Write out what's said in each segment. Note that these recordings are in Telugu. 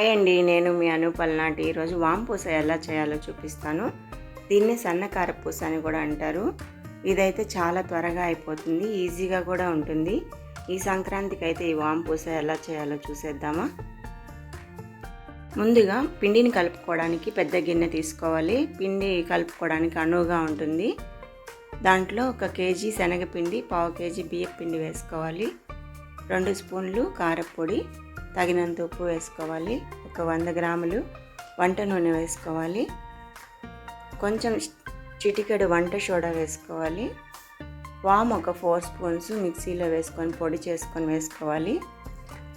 హాయ్ అండి నేను మీ అనుపల్నాటి ఈరోజు వాంపూస ఎలా చేయాలో చూపిస్తాను. దీన్ని సన్నకార పూస అని కూడా అంటారు. ఇదైతే చాలా త్వరగా అయిపోతుంది ఈజీగా కూడా ఉంటుంది. ఈ సంక్రాంతికి అయితే ఈ వాంపూస ఎలా చేయాలో చూసేద్దామా? ముందుగా పిండిని కలుపుకోవడానికి పెద్ద గిన్నె తీసుకోవాలి. పిండి కలుపుకోవడానికి అనువుగా ఉంటుంది. దాంట్లో ఒక కేజీ శనగపిండి పావు కేజీ బియ్యం పిండి వేసుకోవాలి. రెండు స్పూన్లు కారపొడి తగినంత ఉప్పు వేసుకోవాలి. ఒక వంద గ్రాములు వంట నూనె వేసుకోవాలి. కొంచెం చిటికెడు వంట సోడా వేసుకోవాలి. వామ్ ఒక ఫోర్ స్పూన్స్ మిక్సీలో వేసుకొని పొడి చేసుకొని వేసుకోవాలి.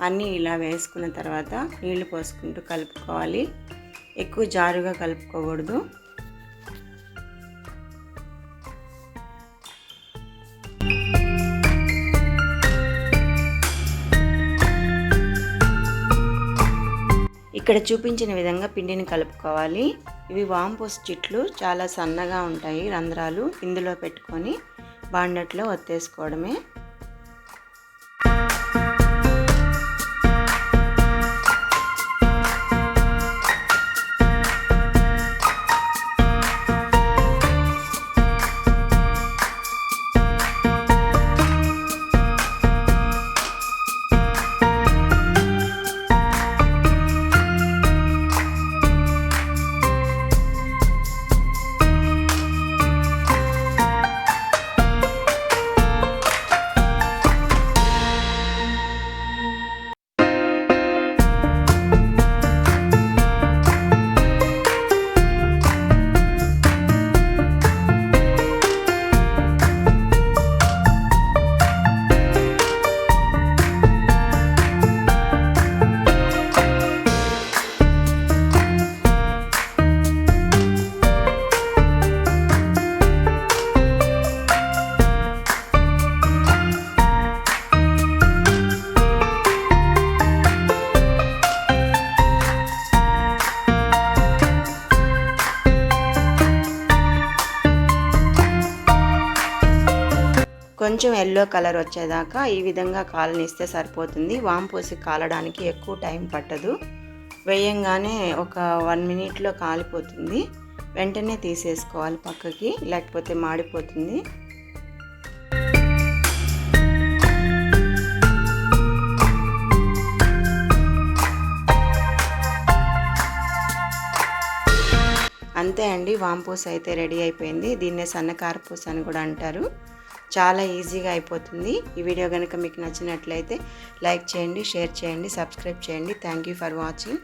అన్నీ ఇలా వేసుకున్న తర్వాత నీళ్ళు పోసుకుంటూ కలుపుకోవాలి. ఎక్కువ జారుగా కలుపుకోకూడదు. ఇక్కడ చూపించిన విధంగా పిండిని కలుపుకోవాలి. ఇవి వాంపోస్ చెట్లు చాలా సన్నగా ఉంటాయి రంధ్రాలు. ఇందులో పెట్టుకొని బాండట్లో ఒత్తేసుకోవడమే. కొంచెం ఎల్లో కలర్ వచ్చేదాకా ఈ విధంగా కాలనిస్తే సరిపోతుంది. వాంపోసి కాలడానికి ఎక్కువ టైం పట్టదు. వేయంగానే ఒక వన్ మినిట్లో కాలిపోతుంది. వెంటనే తీసేసుకోవాలి పక్కకి లేకపోతే మాడిపోతుంది. అంతే అండి వాంపూస్ అయితే రెడీ అయిపోయింది. దీన్నే సన్నకారపూస అని కూడా అంటారు. చాలా ఈజీగా అయిపోతుంది. ఈ వీడియో కనుక మీకు నచ్చినట్లయితే లైక్ చేయండి షేర్ చేయండి సబ్స్క్రైబ్ చేయండి. Thank you for watching